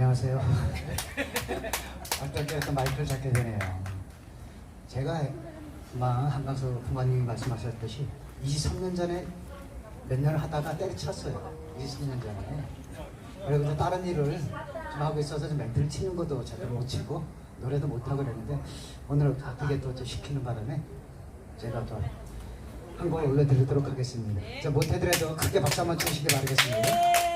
안녕하세요. 어떻게 또 마이크를 잡게 되네요. 제가 막 한강수 부모님이 말씀하셨듯이 23년 전에 몇 년을 하다가 때려쳤어요. 23년 전에. 그리고 다른 일을 좀 하고 있어서 좀 멘트를 치는 것도 제대로 못 치고 노래도 못 하고 그랬는데 오늘 바쁘게 또 시키는 바람에 제가 또 한곡 올려드리도록 하겠습니다. 저 못해드려도 크게 박수 한번 주시기 바라겠습니다. 오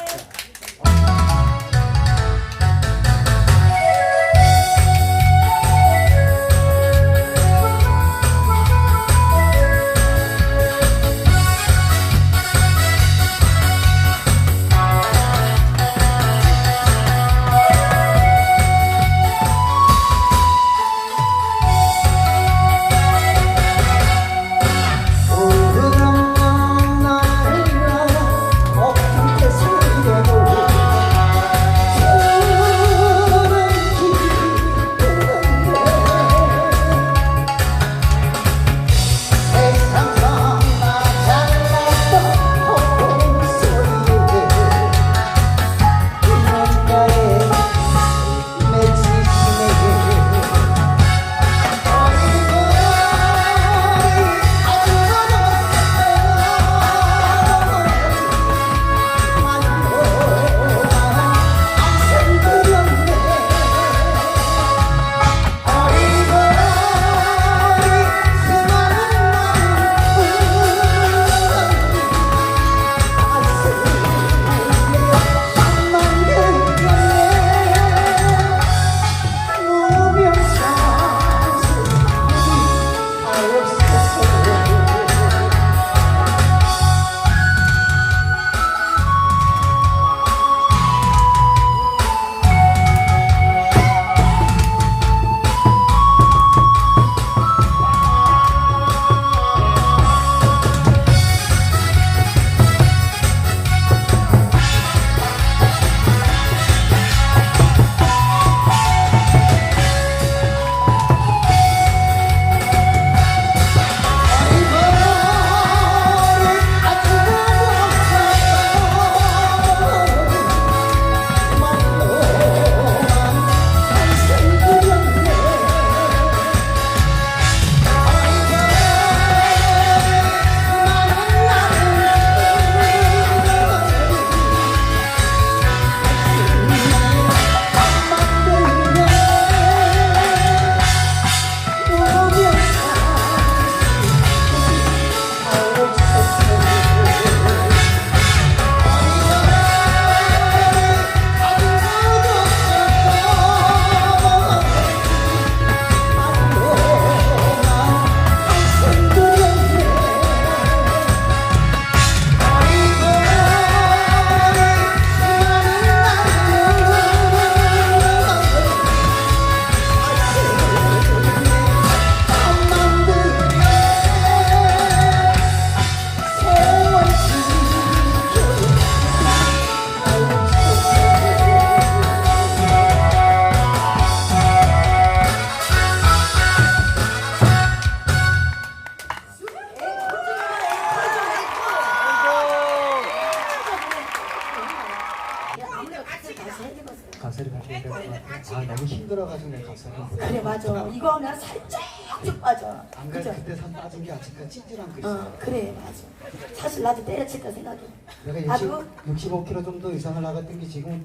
가사를 가지고 내가 아 너무 힘들어가지고 내가 가사를 못 그래 맞아. 이거 하면 살짝 쭉 빠져. 안 그래도 그죠? 그때 산 빠진 게 아직까지 찌질 않고 어 있어요. 그래 맞아. 사실 나도 때려칠까 생각해. 내가 나도? 60, 65kg 정도 이상을 나갔던 게 지금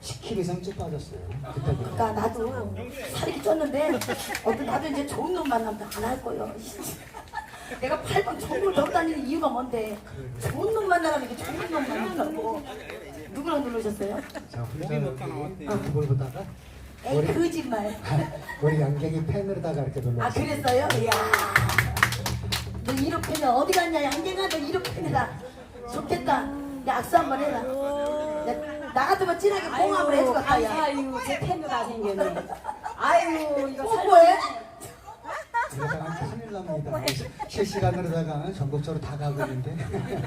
10kg 이상 쭉 빠졌어요. 그때 그러니까 나도 살이 쪘는데 어떤 나도 이제 좋은 놈 만나면 안 할 거예요. 내가 8번 전국을 돌아다니는 이유가 뭔데? 좋은 놈 만나라면 이게 좋은 놈 만나라고 누구랑 누르셨어요? 자 혼자 유튜브를 보다가 에이 머리, 거짓말 머리 양갱이 펜으로다가 이렇게 아 눌렀어요. 그랬어요? 이야 너 이렇게 어디 갔냐 양갱아 너 이렇게 해라 좋겠다 야 악수 한 번 해라 야, 나 같으면 진하게 공함을 해주겠다 야 아유, 제 팬도가 생겼네. 아유, 이거 뽀뽀해? 납니다. 실시간으로다가 전국적으로 다 가고 있는데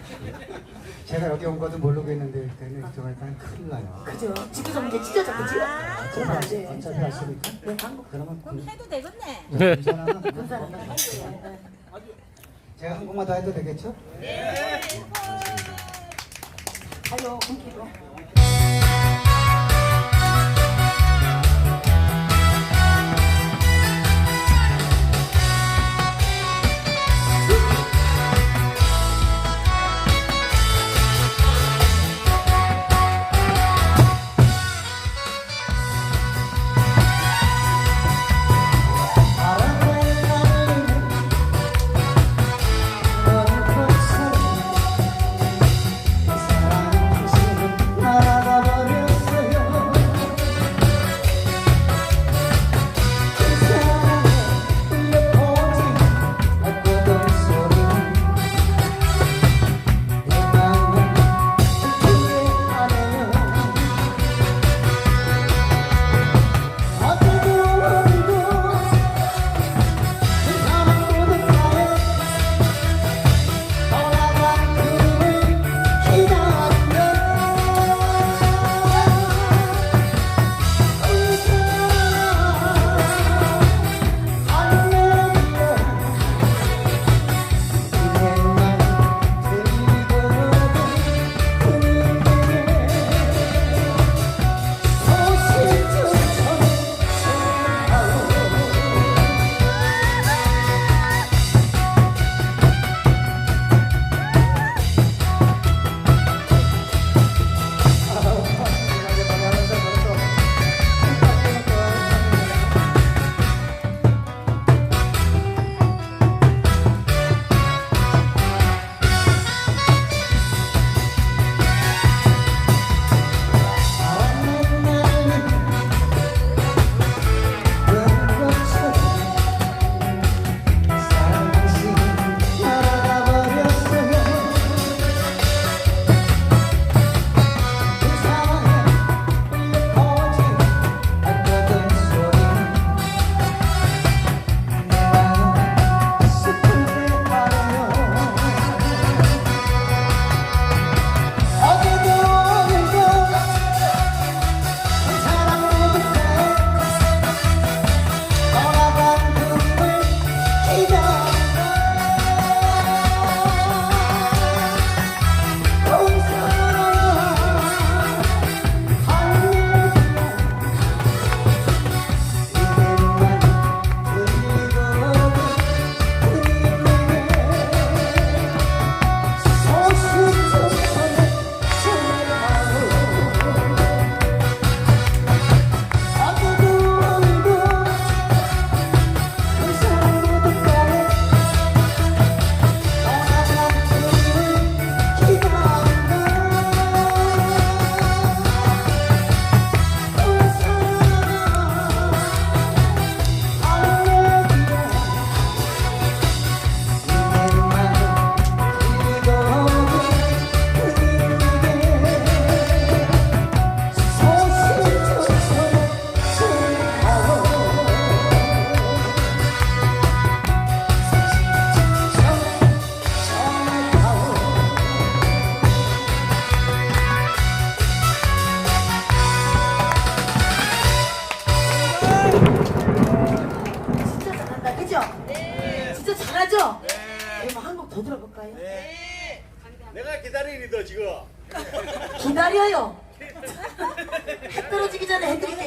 제가 여기 온 것도 모르고 있는데 그러면 정말 큰일 나요. 그죠 지금 좀 이제 찢어져 그지? 그러면 안 돼. 어차피 왔으니까 네 한국 그러면 그럼 해도 되겠네. 괜찮아. 군사는 제가 한 곡만 더 해도 되겠죠? 가요 군기로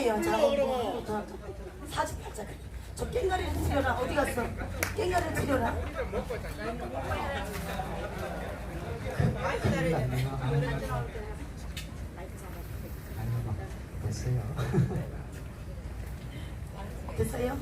전에 해드릴게요. 자, 그럼, 그럼. 자, 자, 48자. 저 깽가리를 드려라. 어디 갔어? 깽가리를. 아니요, 됐어요. 됐어요?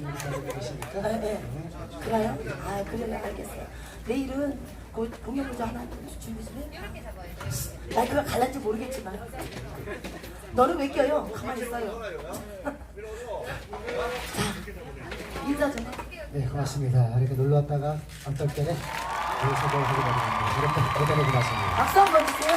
계시니까. 네, 네. 그래요? 아, 그래요. 알겠어요. 내일은 그 공연부자 하나 좀 준비 좀 해. 나 그거 갈란지 모르겠지만. 너는 왜 껴요? 가만히 있어요. 자, 인사 좀 해. 네, 고맙습니다. 이렇게 놀러 왔다가 언떨 때에 여기서 뭘 하게 됩니다. 이렇게 고단하고 나습니다 박수 한번 주세요.